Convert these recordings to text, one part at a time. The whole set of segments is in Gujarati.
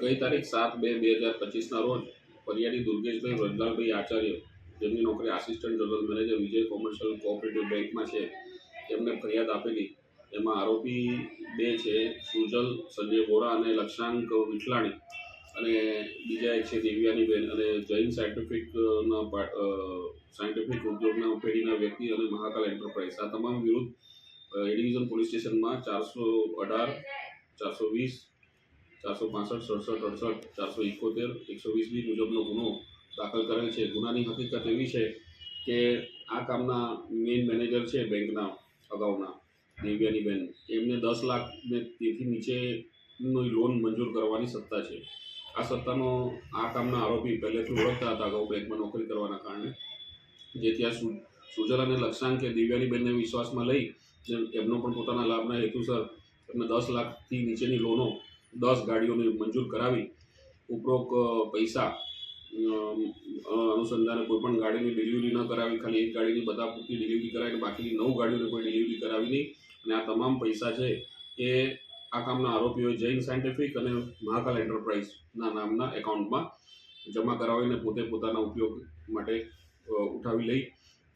ગઈ તારીખ સાત બે બે હજાર પચીસના રોજ ફરિયાદી દુર્ગેશભાઈ વ્રજલાલભાઈ આચાર્ય, જેમની નોકરી assistant general manager Vijay commercial cooperative બેંકમાં છે, તેમને ફરિયાદ આપેલી. એમાં આરોપી બે છે, સુજલ સંજય વોરા અને લક્ષાંક વિઠલાણી અને બીજા એક છે દેવ્યાનીબેન અને જૈન સાયન્ટિફિકના સાયન્ટિફિક ઉદ્યોગના પેઢીના વ્યક્તિ અને મહાકાલ એન્ટરપ્રાઇઝ આ તમામ વિરુદ્ધ એ ડિવિઝન પોલીસ સ્ટેશનમાં ચારસો અઢાર, ચારસો વીસ ચારસો પાસઠ, સડસઠ, અડસઠ, ચારસો એકોતેર, એકસો વીસ બી મુજબનો ગુનો દાખલ કરેલ છે. ગુનાની હકીકત એવી છે કે આ કામના મેઇન મેનેજર છે બેંકના અગાઉના દેવ્યાનીબેન એમને દસ લાખ ને તેથી નીચેની લોન મંજૂર કરવાની સત્તા છે. આ સત્તાનો, આ કામના આરોપી પહેલેથી ઓળખતા હતા અગાઉ બેંકમાં નોકરી કરવાના કારણે. જેથી આ સુજલ અને લક્ષાંક કે દિવ્યાનીબેનને વિશ્વાસમાં લઈ એમનો પણ પોતાના લાભના હેતુસર એમને દસ લાખથી નીચેની લોનો દસ ગાડીઓને મંજૂર કરાવી, ઉપરોક્ત પૈસા અનુસંધાને કોઈ પણ ગાડીની ડિલિવરી ન કરાવી, ખાલી એક ગાડીની બધા પૂરતી ડિલિવરી કરાવી અને બાકીની નવ ગાડીઓને કોઈ ડિલિવરી કરાવી નહીં. અને આ તમામ પૈસા છે એ આ કામના આરોપીઓએ જૈન સાયન્ટિફિક અને મહાકાલ એન્ટરપ્રાઇઝના નામના એકાઉન્ટમાં જમા કરાવીને પોતે પોતાના ઉપયોગ માટે ઉઠાવી લઈ.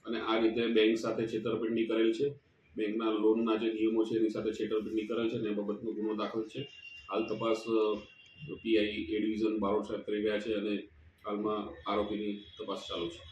અને આ રીતે બેંક સાથે છેતરપિંડી કરેલ છે. બેંકના લોનના જે નિયમો છે, એની સાથે છેતરપિંડી કરેલ છે અને એ બાબતનો ગુનો દાખલ છે. હાલ તપાસ પીઆઈ એ ડિવિઝન બારોટ સાહેબ કરી રહ્યા છે અને હાલમાં આરોપીની તપાસ ચાલુ છે.